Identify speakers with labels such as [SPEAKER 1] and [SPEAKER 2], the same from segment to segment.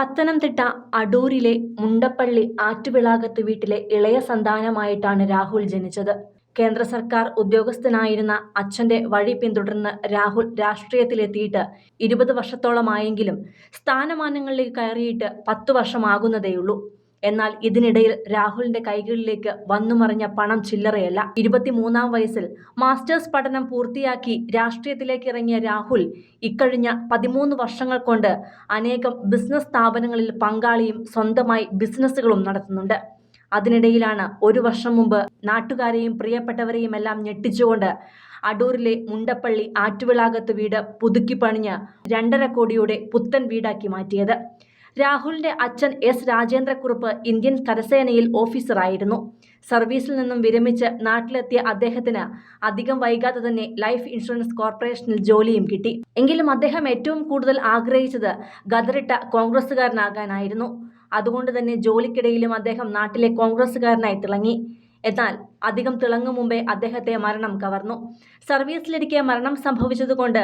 [SPEAKER 1] പത്തനംതിട്ട അടൂരിലെ മുണ്ടപ്പള്ളി ആറ്റുവിളാകത്ത് വീട്ടിലെ ഇളയ സന്താനമായിട്ടാണ് രാഹുൽ ജനിച്ചത്. കേന്ദ്ര സർക്കാർ ഉദ്യോഗസ്ഥനായിരുന്ന അച്ഛന്റെ വഴി പിന്തുടർന്ന് രാഹുൽ രാഷ്ട്രീയത്തിലെത്തിയിട്ട് ഇരുപത് വർഷത്തോളമായെങ്കിലും സ്ഥാനമാനങ്ങളിലേക്ക് കയറിയിട്ട് പത്തു വർഷമാകുന്നതേയുള്ളൂ. എന്നാൽ ഇതിനിടയിൽ രാഹുലിന്റെ കൈകളിലേക്ക് വന്നുമറിഞ്ഞ പണം ചില്ലറയല്ല. ഇരുപത്തിമൂന്നാം വയസ്സിൽ മാസ്റ്റേഴ്സ് പഠനം പൂർത്തിയാക്കി രാഷ്ട്രീയത്തിലേക്ക് ഇറങ്ങിയ രാഹുൽ ഇക്കഴിഞ്ഞ പതിമൂന്ന് വർഷങ്ങൾ കൊണ്ട് അനേകം ബിസിനസ് സ്ഥാപനങ്ങളിൽ പങ്കാളിയും സ്വന്തമായി ബിസിനസ്സുകളും നടത്തുന്നുണ്ട്. അതിനിടയിലാണ് ഒരു വർഷം മുമ്പ് നാട്ടുകാരെയും പ്രിയപ്പെട്ടവരെയും എല്ലാം ഞെട്ടിച്ചുകൊണ്ട് അടൂരിലെ മുണ്ടപ്പള്ളി ആറ്റുവിളാകത്ത് വീട് പുതുക്കി പണിഞ്ഞ് രണ്ടര കോടിയുടെ പുത്തൻ വീടാക്കി മാറ്റിയത്. രാഹുലിന്റെ അച്ഛൻ എസ് രാജേന്ദ്രക്കുറുപ്പ് ഇന്ത്യൻ കരസേനയിൽ ഓഫീസറായിരുന്നു. സർവീസിൽ നിന്നും വിരമിച്ച് നാട്ടിലെത്തിയ അദ്ദേഹത്തിന് അധികം വൈകാതെ തന്നെ ലൈഫ് ഇൻഷുറൻസ് കോർപ്പറേഷനിൽ ജോലിയും കിട്ടി. എങ്കിലും അദ്ദേഹം ഏറ്റവും കൂടുതൽ ആഗ്രഹിച്ചത് ഗദറിട്ട കോൺഗ്രസ്സുകാരനാകാനായിരുന്നു. അതുകൊണ്ട് തന്നെ ജോലിക്കിടയിലും അദ്ദേഹം നാട്ടിലെ കോൺഗ്രസ്സുകാരനായി തിളങ്ങി. എന്നാൽ അധികം തിളങ്ങും മുമ്പേ അദ്ദേഹത്തെ മരണം കവർന്നു. സർവീസിലിരിക്കെ മരണം സംഭവിച്ചതുകൊണ്ട്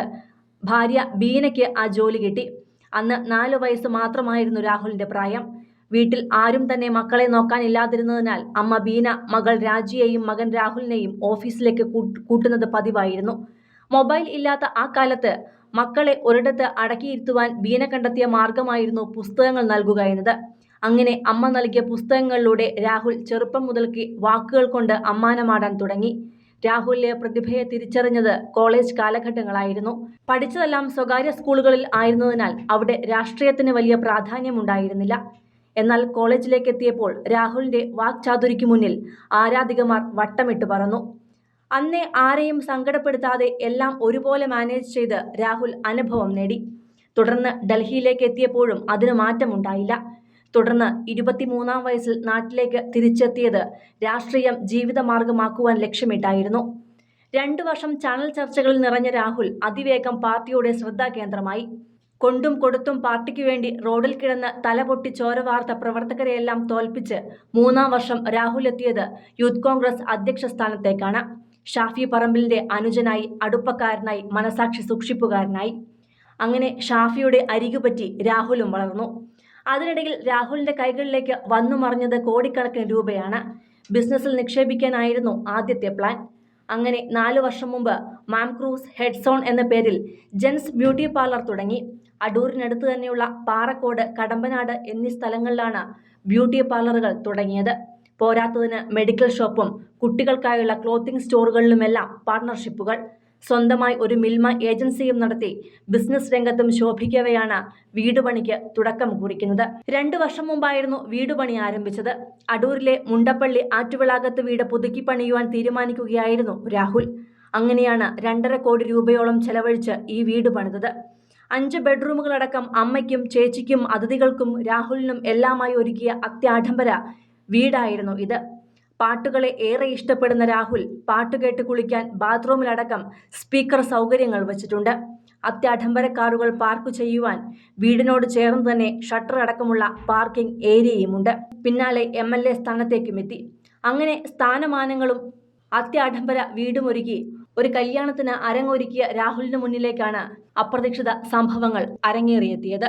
[SPEAKER 1] ഭാര്യ ബീനയ്ക്ക് ആ ജോലി കിട്ടി. അന്ന് നാലു വയസ്സ് മാത്രമായിരുന്നു രാഹുലിന്റെ പ്രായം. വീട്ടിൽ ആരും തന്നെ മക്കളെ നോക്കാനില്ലാതിരുന്നതിനാൽ അമ്മ ബീന മകൾ രാജിയെയും മകൻ രാഹുലിനെയും ഓഫീസിലേക്ക് കൂട്ടുന്നത് പതിവായിരുന്നു. മൊബൈൽ ഇല്ലാത്ത ആ കാലത്ത് മക്കളെ ഒരിടത്ത് അടക്കിയിരുത്തുവാൻ ബീന കണ്ടെത്തിയ മാർഗമായിരുന്നു പുസ്തകങ്ങൾ നൽകുക എന്നത്. അങ്ങനെ അമ്മ നൽകിയ പുസ്തകങ്ങളിലൂടെ രാഹുൽ ചെറുപ്പം മുതൽക്ക് വാക്കുകൾ കൊണ്ട് അമ്മാനമാടാൻ തുടങ്ങി. രാഹുലിലെ പ്രതിഭയെ തിരിച്ചറിഞ്ഞത് കോളേജ് കാലഘട്ടങ്ങളായിരുന്നു. പഠിച്ചതെല്ലാം സ്വകാര്യ സ്കൂളുകളിൽ ആയിരുന്നതിനാൽ അവിടെ രാഷ്ട്രീയത്തിന് വലിയ പ്രാധാന്യമുണ്ടായിരുന്നില്ല. എന്നാൽ കോളേജിലേക്ക് എത്തിയപ്പോൾ രാഹുലിന്റെ വാക്ചാതുരിക്ക് മുന്നിൽ ആരാധികമാർ വട്ടമിട്ട് പറന്നു. അന്നേ ആരെയും സങ്കടപ്പെടുത്താതെ എല്ലാം ഒരുപോലെ മാനേജ് ചെയ്ത് രാഹുൽ അനുഭവം നേടി. തുടർന്ന് ഡൽഹിയിലേക്ക് എത്തിയപ്പോഴും അതിന് മാറ്റമുണ്ടായില്ല. തുടർന്ന് ഇരുപത്തിമൂന്നാം വയസ്സിൽ നാട്ടിലേക്ക് തിരിച്ചെത്തിയത് രാഷ്ട്രീയം ജീവിതമാർഗമാക്കുവാൻ ലക്ഷ്യമിട്ടായിരുന്നു. രണ്ടു വർഷം ചാനൽ ചർച്ചകളിൽ നിറഞ്ഞ രാഹുൽ അതിവേഗം പാർട്ടിയുടെ ശ്രദ്ധാകേന്ദ്രമായി. കൊണ്ടും കൊടുത്തും പാർട്ടിക്ക് വേണ്ടി റോഡിൽ കിടന്ന് തലപൊട്ടി ചോരവാർത്ത പ്രവർത്തകരെയെല്ലാം തോൽപ്പിച്ച് മൂന്നാം വർഷം രാഹുൽ എത്തിയത് യൂത്ത് കോൺഗ്രസ് അധ്യക്ഷ സ്ഥാനത്തേക്കാണ്. ഷാഫി പറമ്പിലിന്റെ അനുജനായി അടുപ്പക്കാരനായി മനസാക്ഷി സൂക്ഷിപ്പുകാരനായി. അങ്ങനെ ഷാഫിയുടെ അരികുപറ്റി രാഹുലും വളർന്നു. അതിനിടയിൽ രാഹുലിന്റെ കൈകളിലേക്ക് വന്നു മറിഞ്ഞത് കോടിക്കണക്കിന് രൂപയാണ്. ബിസിനസ്സിൽ നിക്ഷേപിക്കാനായിരുന്നു ആദ്യത്തെ പ്ലാൻ. അങ്ങനെ നാലു വർഷം മുമ്പ് മാം ക്രൂസ് ഹെഡ്സോൺ എന്ന പേരിൽ ജെൻസ് ബ്യൂട്ടി പാർലർ തുടങ്ങി. അടൂരിനടുത്ത് തന്നെയുള്ള പാറക്കോട് കടമ്പനാട് എന്നീ സ്ഥലങ്ങളിലാണ് ബ്യൂട്ടി പാർലറുകൾ തുടങ്ങിയത്. പോരാത്തതിന് മെഡിക്കൽ ഷോപ്പും കുട്ടികൾക്കായുള്ള ക്ലോത്തിംഗ് സ്റ്റോറുകളിലുമെല്ലാം പാർട്ണർഷിപ്പുകൾ സ്വന്തമായി ഒരു മിൽമ ഏജൻസിയും നടത്തി ബിസിനസ് രംഗത്തും ശോഭിക്കവെയാണ് വീടുപണിക്ക് തുടക്കം കുറിക്കുന്നത്. രണ്ടു വർഷം മുമ്പായിരുന്നു വീടുപണി ആരംഭിച്ചത്. അടൂരിലെ മുണ്ടപ്പള്ളി ആറ്റുവിളാകത്ത് വീട് പുതുക്കി പണിയുവാൻ തീരുമാനിക്കുകയായിരുന്നു രാഹുൽ. അങ്ങനെയാണ് രണ്ടര കോടി രൂപയോളം ചെലവഴിച്ച് ഈ വീട് പണിതത്. അഞ്ച് ബെഡ്റൂമുകളടക്കം അമ്മയ്ക്കും ചേച്ചിക്കും അതിഥികൾക്കും രാഹുലിനും എല്ലാമായി ഒരുക്കിയ അത്യാഡംബര വീടായിരുന്നു ഇത്. പാട്ടുകളെ ഏറെ ഇഷ്ടപ്പെടുന്ന രാഹുൽ പാട്ടുകേട്ട് കുളിക്കാൻ ബാത്റൂമിലടക്കം സ്പീക്കർ സൗകര്യങ്ങൾ വച്ചിട്ടുണ്ട്. അത്യാഡംബര കാറുകൾ പാർക്ക് ചെയ്യുവാൻ വീടിനോട് ചേർന്ന് തന്നെ ഷട്ടർ അടക്കമുള്ള പാർക്കിംഗ് ഏരിയയുമുണ്ട്. പിന്നാലെ എം എൽ എ സ്ഥാനത്തേക്കും എത്തി. അങ്ങനെ സ്ഥാനമാനങ്ങളും അത്യാഡംബര വീടുമൊരുക്കി. ഒരു കല്യാണത്തിന് അരങ്ങൊരുക്കിയ രാഹുലിന് മുന്നിലേക്കാണ് അപ്രതീക്ഷിത സംഭവങ്ങൾ അരങ്ങേറിയെത്തിയത്.